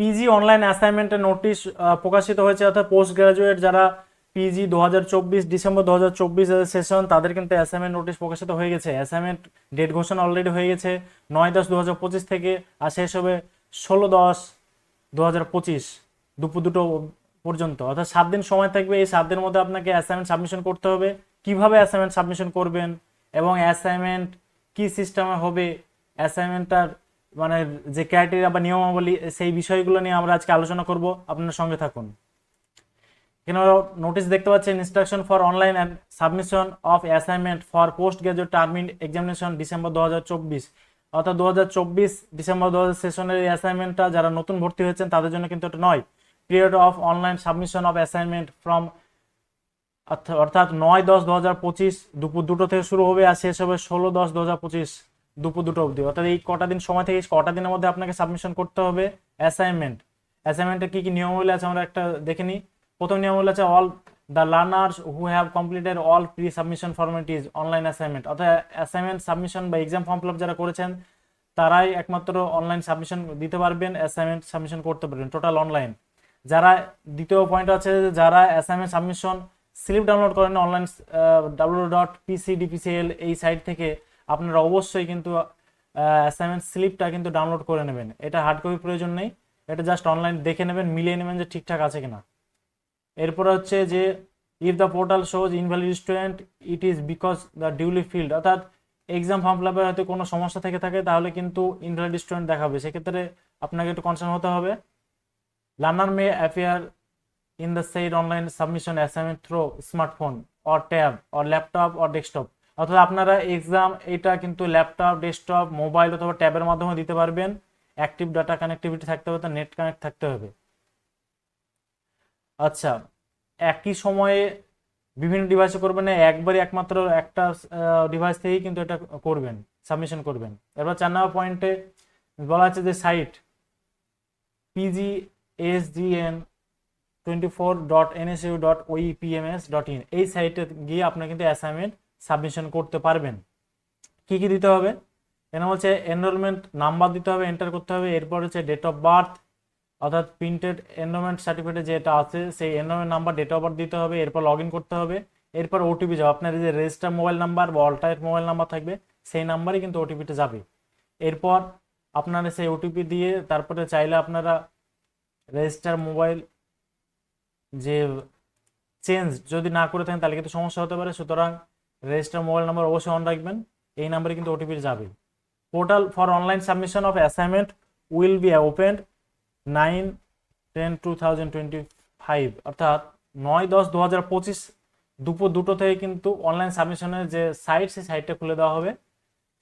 PG online অ্যাসাইনমেন্টের notice প্রকাশিত হয়েছে, অর্থাৎ পোস্ট গ্রাজুয়েট যারা পিজি দু হাজার চব্বিশ ডিসেম্বর দু হাজার চব্বিশ সেশন তাদের কিন্তু অ্যাসাইনমেন্ট নোটিশ প্রকাশিত হয়ে গেছে। অ্যাসাইনমেন্ট ডেট ঘোষণা অলরেডি হয়ে গেছে নয় দশ দু থেকে, আর শেষ হবে ষোলো দশ দু দুপুর দুটো পর্যন্ত। অর্থাৎ সাত দিন সময় থাকবে, এই সাত দিনের মধ্যে আপনাকে অ্যাসাইনমেন্ট সাবমিশন করতে হবে। কীভাবে অ্যাসাইনমেন্ট সাবমিশন করবেন এবং অ্যাসাইনমেন্ট কি সিস্টেমে হবে অ্যাসাইনমেন্টটার মানে যে ক্রাইটেরিয়া বা নিয়মাবলী, সেই বিষয়গুলো নিয়ে আমরা আজকে আলোচনা করব। আপনার সঙ্গে থাকুন। এখানে নোটিশ দেখতে পাচ্ছেন instruction for online and submission of assignment for post graduate term end examination December দু হাজার চব্বিশ অর্থাৎ দু হাজার চব্বিশ ডিসেম্বর দু হাজার সেশনের এই অ্যাসাইনমেন্টটা যারা নতুন ভর্তি হয়েছেন, তাদের জন্য কিন্তু এটা নয়। Period of online submission of assignment from অর্থাৎ নয় দশ দু দুপুর দুটো থেকে শুরু হবে আর শেষ হবে ষোলো দশ দু দুপুর দুটো অবধি। অর্থাৎ এই কটা দিন সময় থেকে কটা দিনের মধ্যে আপনাকে সাবমিশন করতে হবে? অ্যাসাইনমেন্ট অ্যাসাইনমেন্টের কী কী নিয়মাবলী আছে আমরা একটা দেখে নিই। প্রথম নিয়মাবলী আছে all the learners who have completed all pre submission formalities online assignment অর্থাৎ অ্যাসাইনমেন্ট সাবমিশন বা এক্সাম ফর্ম ফিল যারা করেছেন, তারাই একমাত্র অনলাইন সাবমিশন দিতে পারবেন অ্যাসাইনমেন্ট সাবমিশন করতে পারবেন টোটাল অনলাইন যারা দ্বিতীয় পয়েন্ট আছে, যারা অ্যাসাইনমেন্ট সাবমিশন স্লিপ ডাউনলোড করেন অনলাইন ডাব্লিউ ডট পিসিডিপিসিএল এই সাইট থেকে আপনারা অবশ্যই কিন্তু অ্যাসাইনমেন্ট স্লিপটা কিন্তু ডাউনলোড করে নেবেন। এটা হার্ড কপি প্রয়োজন নেই। এটা জাস্ট অনলাইন দেখে নেবেন, মিলিয়ে নেবেন যে ঠিকঠাক আছে কিনা। এরপরে হচ্ছে যে if the portal shows invalid student it is because the duly filled অর্থাৎ এক্সাম ফর্ম ফিলাপের হয়তো কোনো সমস্যা থেকে থাকে, তাহলে কিন্তু ইনভ্যালিড স্টুডেন্ট দেখাবে। সেক্ষেত্রে আপনাকে একটু কনসার্ন হতে হবে। Learner may appear in the said online submission assignment through smartphone or tab or laptop or desktop অর্থাৎ আপনারা এক্সাম এটা কিন্তু ল্যাপটপ ডেস্কটপ মোবাইল অথবা ট্যাবের মাধ্যমে দিতে পারবেন। অ্যাক্টিভ ডাটা কানেক্টিভিটি থাকতে হবে তার নেট কানেক্ট থাকতে হবে। আচ্ছা একই সময়ে বিভিন্ন ডিভাইসে করবেন না, একবারই একমাত্র একটা ডিভাইস থেকেই কিন্তু এটা করবেন সাবমিশন করবেন। এবার চার নম্বর পয়েন্টে বলা আছে যে site PG SGN twenty four dot NSU dot OEPMS dot in এই সাইটে গিয়ে আপনি কিন্তু অ্যাসাইনমেন্ট সাবমিশন করতে পারবেন। কি কি দিতে হবে? এখানে বলছে এনরোলমেন্ট নাম্বার দিতে হবে এন্টার করতে হবে, এরপর হচ্ছে ডেট অফ বার্থ অর্থাৎ প্রিন্টেড এনরোলমেন্ট সার্টিফিকেটে যেটা আছে, সেই enrolment number date of birth দিতে হবে, এরপর লগ করতে হবে, এরপর ওটিপি যাবে। আপনার যে রেজিস্টার মোবাইল নাম্বার বা অল্টারনেট মোবাইল নাম্বার থাকবে, সেই নাম্বারই কিন্তু ওটিপিটা যাবে। এরপর আপনারা সেই ওটিপি দিয়ে তারপরে চাইলে আপনারা রেজিস্টার মোবাইল যে চেঞ্জ যদি না করে থাকেন, তাহলে কিন্তু সমস্যা হতে পারে। সুতরাং রেজিস্টার মোবাইল নাম্বার অবশ্যই অন রাখবেন। এই নাম্বারে কিন্তু ওটিপি যাবে। Portal for online submission of assignment will be opened nine ten two thousand twenty five অর্থাৎ নয় দশ দু হাজার পঁচিশ দুপুর দুটো থেকে কিন্তু অনলাইন সাবমিশনের যে সাইট সেই সাইটটা খুলে দেওয়া হবে।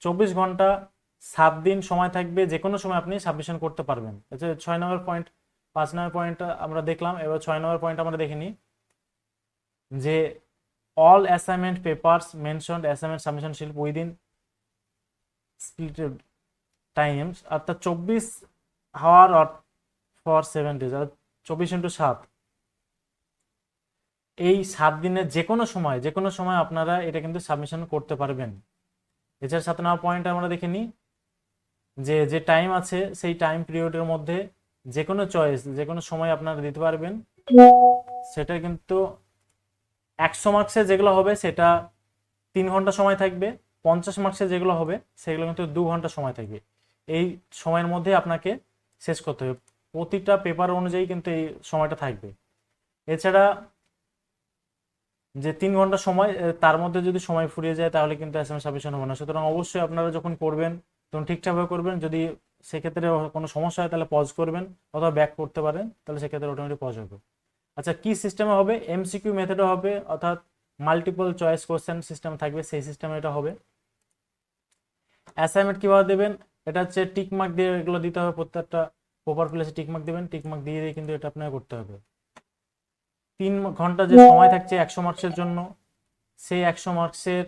চব্বিশ ঘণ্টা সাত দিন সময় থাকবে, যে কোনো সময় আপনি সাবমিশন করতে পারবেন। আচ্ছা ছয় নম্বর পয়েন্ট পাঁচ নম্বর পয়েন্টটা আমরা দেখলাম। এবার ছয় নম্বর পয়েন্ট আমরা দেখে নিই যে all assignment papers mentioned assignment submission শিল্প উইদিন স্প্লিটেড টাইমস অর্থাৎ চব্বিশ hour or for seven days চব্বিশ ইন্টু সাত এই সাত দিনের যে কোনো সময়, যে কোনো সময় আপনারা এটা কিন্তু সাবমিশন করতে পারবেন। এছাড়া সাত নম্বর পয়েন্ট আমরা দেখে নিই, যে যে টাইম আছে, সেই টাইম পিরিয়ডের মধ্যে যে কোনো চয়েস যে কোনো সময় আপনারা দিতে পারবেন, সেটা কিন্তু একশো মার্কসের যেগুলো হবে সেটা তিন ঘণ্টা সময় থাকবে, পঞ্চাশ মার্কসের যেগুলো হবে সেগুলো কিন্তু দু ঘণ্টা সময় থাকবে। এই সময়ের মধ্যে আপনাকে শেষ করতে হবে। প্রতিটা পেপার অনুযায়ী কিন্তু এই সময়টা থাকবে। এছাড়া যে তিন ঘণ্টা সময় তার মধ্যে যদি সময় ফুরিয়ে যায় তাহলে কিন্তু এম সাবমিশন হবে না। সুতরাং অবশ্যই আপনারা যখন করবেন, তখন ঠিকঠাকভাবে করবেন। যদি সেক্ষেত্রে কোনো সমস্যা হয় তাহলে পজ করবেন অথবা ব্যাক করতে পারেন, তাহলে সেক্ষেত্রে অটোমেটিক পজ হবে। আচ্ছা কি সিস্টেমে হবে? এমসিকিউ মেথডে হবে অর্থাৎ মাল্টিপল চয়েস কোশ্চেন সিস্টেম থাকবে সেই সিস্টেমে এটা হবে। অ্যাসাইনমেন্ট কীভাবে দেবেন? এটা হচ্ছে টিকমার্ক দিয়ে এগুলো দিতে হবে প্রত্যেকটা প্রপার প্লেসে টিকমার্ক দেবেন টিকমার্ক দিয়ে দিয়ে কিন্তু এটা আপনাকে করতে হবে। তিন ঘণ্টা যে সময় থাকছে একশো মার্কসের জন্য সেই একশো মার্কসের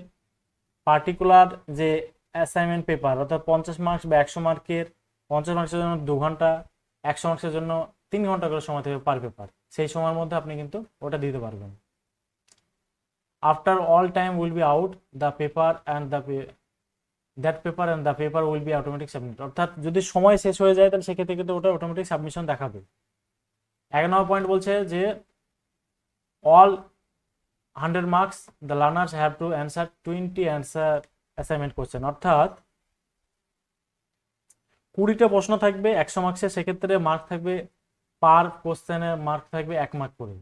পার্টিকুলার যে অ্যাসাইনমেন্ট পেপার অর্থাৎ পঞ্চাশ মার্কস বা একশো মার্কের পঞ্চাশ মার্কসের জন্য দু ঘণ্টা একশো মার্কসের জন্য তিন ঘণ্টা করে সময় থাকবে পার পেপার সেই সময়ের মধ্যে আপনি কিন্তু ওটা দিতে পারবেন। After all time will be out the paper and the that paper and the paper will be automatic submit অর্থাৎ যদি সময় শেষ হয়ে যায়, তাহলে সেক্ষেত্রে কিন্তু ওটা অটোমেটিক সাবমিশন দেখাবে। এক নম্বর পয়েন্ট বলছে যে all hundred marks the learners have to answer twenty answer assignment question অর্থাৎ কুড়িটা প্রশ্ন থাকবে, একশো মার্কসের সেক্ষেত্রে মার্ক থাকবে পার কোশ্চেনে মার্ক থাকবে এক মার্ক করে।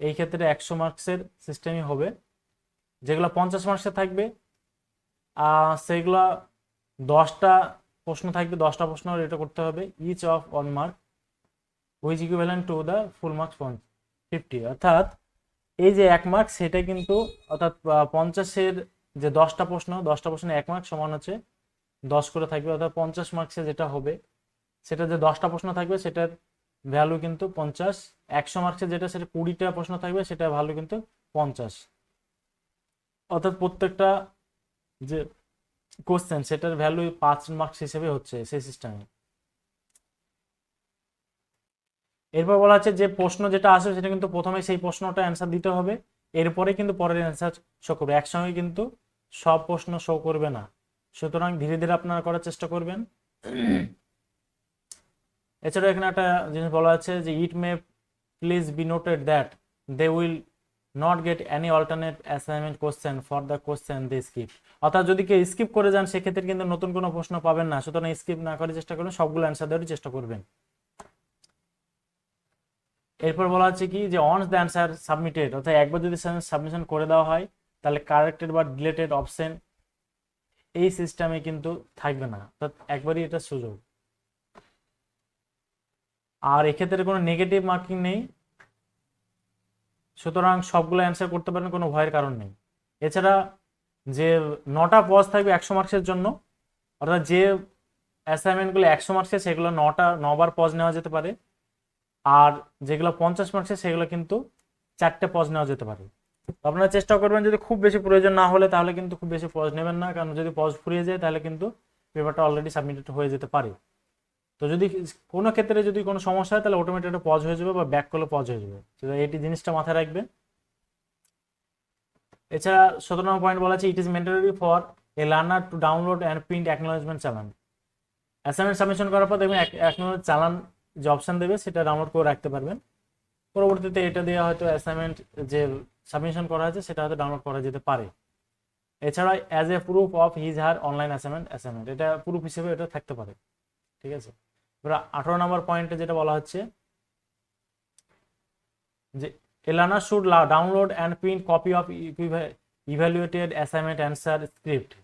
এই ক্ষেত্রে একশো মার্কসের সিস্টেমই হবে। যেগুলো পঞ্চাশ মার্কসের থাকবে সেগুলো দশটা প্রশ্ন থাকবে, দশটা প্রশ্ন এটা করতে হবে each of one mark which equivalent to the full marks fifty অর্থাৎ এই যে এক মার্ক সেটা কিন্তু অর্থাৎ পঞ্চাশের যে দশটা প্রশ্ন, দশটা প্রশ্নে এক মার্ক সমান হচ্ছে দশ করে থাকবে। অর্থাৎ পঞ্চাশ মার্কসে যেটা হবে, সেটা যে দশটা প্রশ্ন থাকবে, সেটার ভ্যালু কিন্তু পঞ্চাশ। একশো মার্কসে যেটা সেটা কুড়িটা প্রশ্ন থাকবে, সেটা ভ্যালু কিন্তু পঞ্চাশ। অর্থাৎ প্রত্যেকটা যে কোশ্চেন সেটার ভ্যালু পাঁচ মার্কস হিসেবে হচ্ছে সেই সিস্টেমে এরপর বলা হচ্ছে যে প্রশ্ন যেটা আসবে সেটা কিন্তু প্রথমে সেই প্রশ্নটা অ্যান্সার দিতে হবে। এরপরে কিন্তু পরের অ্যান্সার শো করবে। একসঙ্গে কিন্তু সব প্রশ্ন শো করবে না। সুতরাং ধীরে ধীরে আপনারা করার চেষ্টা করবেন। এছাড়াও এখানে একটা জিনিস বলা আছে যে it may please be noted that they will not get any alternate assignment question for the question they skip অর্থাৎ যদি কেউ স্কিপ করে যান, সেক্ষেত্রে কিন্তু নতুন কোনো প্রশ্ন পাবেন না। সুতরাং স্কিপ না করার চেষ্টা করবেন সবগুলো অ্যান্সার দেওয়ার চেষ্টা করবেন। এরপর বলা হচ্ছে কি যে অনস দ্য অ্যান্সার সাবমিটেড অর্থাৎ একবার যদি সাবমিশন করে দেওয়া হয়, তাহলে কারেক্টেড বা ডিলেটেড অপশন এই সিস্টেমে কিন্তু থাকবে না। অর্থাৎ একবারই এটা সুযোগ। আর এক্ষেত্রে কোনো নেগেটিভ মার্কিং নেই। সুতরাং সবগুলো অ্যান্সার করতে পারেন, কোনো ভয়ের কারণ নেই। এছাড়া যে নটা পজ থাকবে একশো মার্কসের জন্য, অর্থাৎ যে অ্যাসাইনমেন্টগুলো একশো মার্কসের সেগুলো নটা, নবার পজ নেওয়া যেতে পারে। আর যেগুলো পঞ্চাশ মার্কসের সেগুলো কিন্তু চারটে পজ নেওয়া যেতে পারে। আপনারা চেষ্টা করবেন, যদি খুব বেশি প্রয়োজন না হলে, তাহলে কিন্তু খুব বেশি পজ নেবেন না। কারণ যদি পজ ফুরিয়ে যায়, তাহলে কিন্তু পেপারটা অলরেডি সাবমিটেড হয়ে যেতে পারে। তো যদি কোনো ক্ষেত্রে যদি কোনো সমস্যা হয়, তাহলে অটোমেটিক পজ হয়ে যাবে বা ব্যাক করলে পজ হয়ে যাবে। তো এইটি জিনিসটা মাথায় রাখবেন। এছাড়া সতেরো নম্বর পয়েন্ট বলা আছে it is mandatory for a learner to download and print acknowledgement challan. Assignment submission করার পর দেখবেন অ্যাকনোলজ চালান যে অপশন দেবে, সেটা ডাউনলোড করে রাখতে পারবেন। পরবর্তীতে এটা দিয়ে হয়তো অ্যাসাইনমেন্ট যে সাবমিশন করা আছে, সেটা হয়তো ডাউনলোড করা যেতে পারে। এছাড়া as a proof of his her online assignment assignment এটা প্রুফ হিসেবে এটা থাকতে পারে। ঠিক আছে? এবার আঠারো নম্বর পয়েন্টে যেটা বলা হচ্ছে যে la- download and print copy of equiva- evaluated assignment answer script.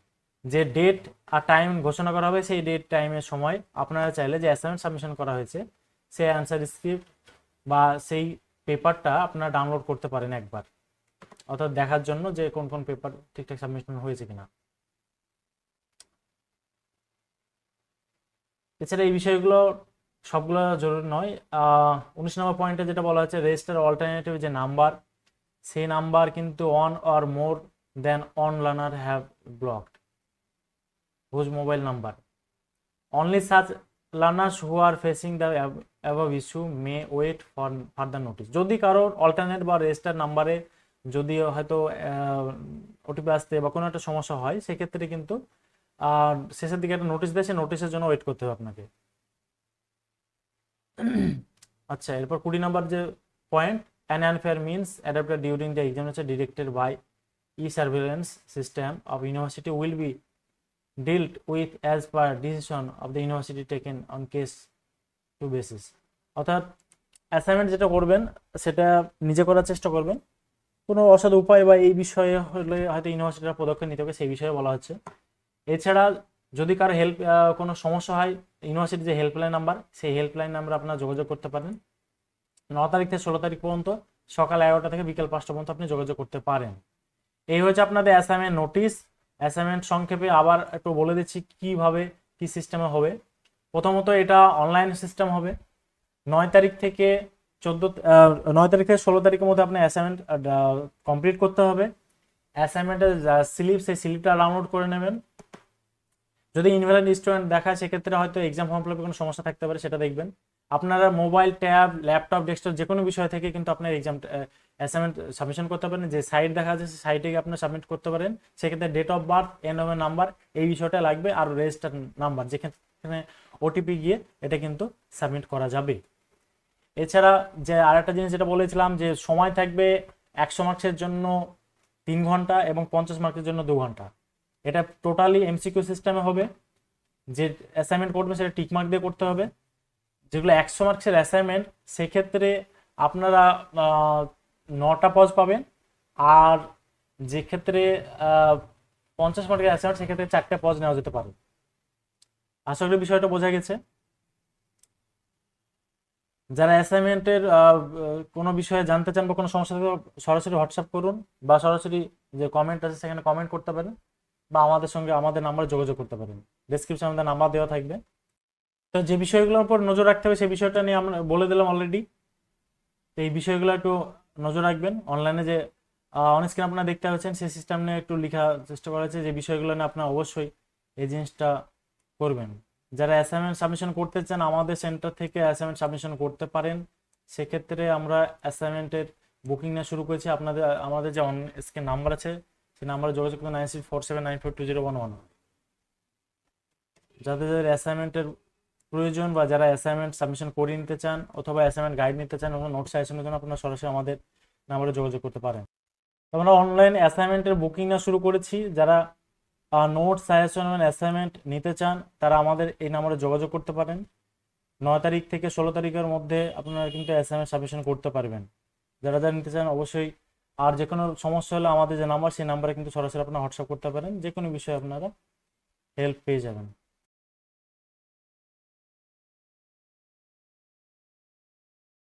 যে ডেট আর টাইম ঘোষণা করা হবে, সেই ডেট টাইমের সময় আপনারা চাইলে যে অ্যাসাইনমেন্ট সাবমিশন করা হয়েছে সেই অ্যান্সার স্ক্রিপ্ট বা সেই পেপারটা আপনারা ডাউনলোড করতে পারেন একবার। অর্থাৎ দেখার জন্য যে কোন কোন পেপার ঠিকঠাক সাবমিশন হয়েছে কিনা। এছাড়া এই বিষয়গুলো সবগুলো জরুরি নয়। উনিশ নম্বর পয়েন্টে যেটা বলা হচ্ছে রেজিস্টার অল্টারনেটিভ যে নাম্বার সেই নাম্বার কিন্তু one or more than one learner have blocked whose mobile number only such learners who are facing the অ্যাভাব issue may wait for further notice যদি কারোর অল্টারনেট বা রেজিস্টার নাম্বারে যদি হয়তো ওটিপি আসতে বা কোনো একটা সমস্যা হয়, সেক্ষেত্রে কিন্তু শেষের দিকে একটা নোটিশ দেয়, সেই নোটিশের জন্য ওয়েট করতে হবে আপনাকে। আচ্ছা এরপর কুড়ি নাম্বার যে point an unfair means adapted during the exam হচ্ছে directed by E surveillance system of university will be dealt with as per decision of the university taken on case to basis অর্থাৎ assignment যেটা করবেন, সেটা নিজে করার চেষ্টা করবেন। কোনো অসৎ উপায় বা এই বিষয়ে হলে হয়তো ইউনিভার্সিটিরা পদক্ষেপ নিতে হবে, সেই বিষয়ে বলা হচ্ছে। এছাড়া যদি কারও হেল্প কোনো সমস্যা হয় ইউনিভার্সিটির যে হেল্পলাইন নাম্বার সেই হেল্পলাইন নাম্বার আপনারা যোগাযোগ করতে পারেন। ন তারিখ থেকে ষোলো তারিখ পর্যন্ত সকাল এগারোটা থেকে বিকেল পাঁচটা পর্যন্ত আপনি যোগাযোগ করতে পারেন। এই হচ্ছে আপনাদের অ্যাসাইনমেন্ট নোটিশ অ্যাসাইনমেন্ট সংক্ষেপে আবার একটু বলে দিচ্ছি কীভাবে কি সিস্টেমে হবে। প্রথমত এটা অনলাইন সিস্টেম হবে। নয় তারিখ থেকে চোদ্দ নয় তারিখ থেকে ষোলো তারিখের মধ্যে আপনার অ্যাসাইনমেন্ট কমপ্লিট করতে হবে। অ্যাসাইনমেন্টের স্লিপ সেই স্লিপটা ডাউনলোড করে নেবেন। যদি ইনভ্যালিড স্টুডেন্ট দেখায়, সেক্ষেত্রে হয়তো এক্সাম ফর্ম ফিলাপে কোনো সমস্যা থাকতে পারে, সেটা দেখবেন। আপনারা মোবাইল ট্যাব ল্যাপটপ ডেস্কটপ যে কোনো বিষয় থেকে কিন্তু আপনার এক্সাম অ্যাসাইনমেন্ট সাবমিশন করতে পারেন। যে সাইট দেখা যাচ্ছে, সেই সাইটে গিয়ে আপনি সাবমিট করতে পারেন। সেক্ষেত্রে ডেট অফ বার্থ এনএমের নাম্বার এই বিষয়টা লাগবে আর রেজিস্টার নাম্বার যেখানে ওটিপি গিয়ে এটা কিন্তু সাবমিট করা যাবে। এছাড়া যে আরেকটা জিনিস যেটা বলেছিলাম, যে সময় থাকবে একশো মার্কসের জন্য তিন ঘণ্টা এবং পঞ্চাশ মার্কের জন্য দু ঘণ্টা। এটা টোটালি এমসিকিউ সিস্টেমে হবে। যে অ্যাসাইনমেন্ট করবে সেটা টিকমার্ক দিয়ে করতে হবে। যেগুলো একশো মার্কসের অ্যাসাইনমেন্ট সেক্ষেত্রে আপনারা নটা পজ পাবেন। আর যে ক্ষেত্রে পঞ্চাশ মার্কের অ্যাসাইনমেন্ট সেক্ষেত্রে চারটে পজ নেওয়া যেতে পারে। আশা করি বিষয়টা বোঝা গেছে। যারা অ্যাসাইনমেন্টের কোনো বিষয়ে জানতে চান বা কোনো সমস্যা সরাসরি হোয়াটসঅ্যাপ করুন বা সরাসরি যে কমেন্ট আছে, সেখানে কমেন্ট করতে পারেন। বা আমাদের সঙ্গে আমাদের নাম্বারে যোগাযোগ করতে পারেন। ডিসক্রিপশনে আমাদের নাম্বার দেওয়া থাকবে। তো যে বিষয়গুলোর উপর নজর রাখতে হবে সেই বিষয়টা নিয়ে আমরা বলে দিলাম অলরেডি তো এই বিষয়গুলো একটু নজর রাখবেন। অনলাইনে যে অন স্ক্রিন আপনারা দেখতে পাচ্ছেন, সেই সিস্টেম নিয়ে একটু লেখার চেষ্টা করা হয়েছে যে বিষয়গুলো নিয়ে আপনারা অবশ্যই এই জিনিসটা করবেন। যারা অ্যাসাইনমেন্ট সাবমিশন করতে চান, আমাদের সেন্টার থেকে অ্যাসাইনমেন্ট সাবমিশন করতে পারেন। সেক্ষেত্রে আমরা অ্যাসাইনমেন্টের বুকিং নেওয়া শুরু করেছি। আপনাদের, আমাদের যে অন স্ক্রিন নাম্বার আছে সেই নাম্বারে যোগাযোগ করুন nine six four seven nine four two zero one one যাদের যাদের অ্যাসাইনমেন্টের প্রয়োজন বা যারা অ্যাসাইনমেন্ট সাবমিশন করিয়ে নিতে চান অথবা অ্যাসাইনমেন্ট গাইড নিতে চান এবং নোট সাজেশনের জন্য আপনারা সরাসরি আমাদের নাম্বারে যোগাযোগ করতে পারেন। আমরা অনলাইন অ্যাসাইনমেন্টের বুকিং না শুরু করেছি। যারা নোট সাজেশন এবং অ্যাসাইনমেন্ট নিতে চান, তারা আমাদের এই নাম্বারে যোগাযোগ করতে পারেন। নয় তারিখ থেকে ষোলো তারিখের মধ্যে আপনারা কিন্তু অ্যাসাইনমেন্ট সাবমিশন করতে পারবেন। যারা যারা নিতে চান, অবশ্যই আর যে কোনো সমস্যা হলে আমাদের যে নাম্বার, সেই নাম্বারে কিন্তু সরাসরি আপনারা হোয়াটসঅ্যাপ করতে পারেন। যে কোনো বিষয়ে আপনারা হেল্প পেয়ে যাবেন।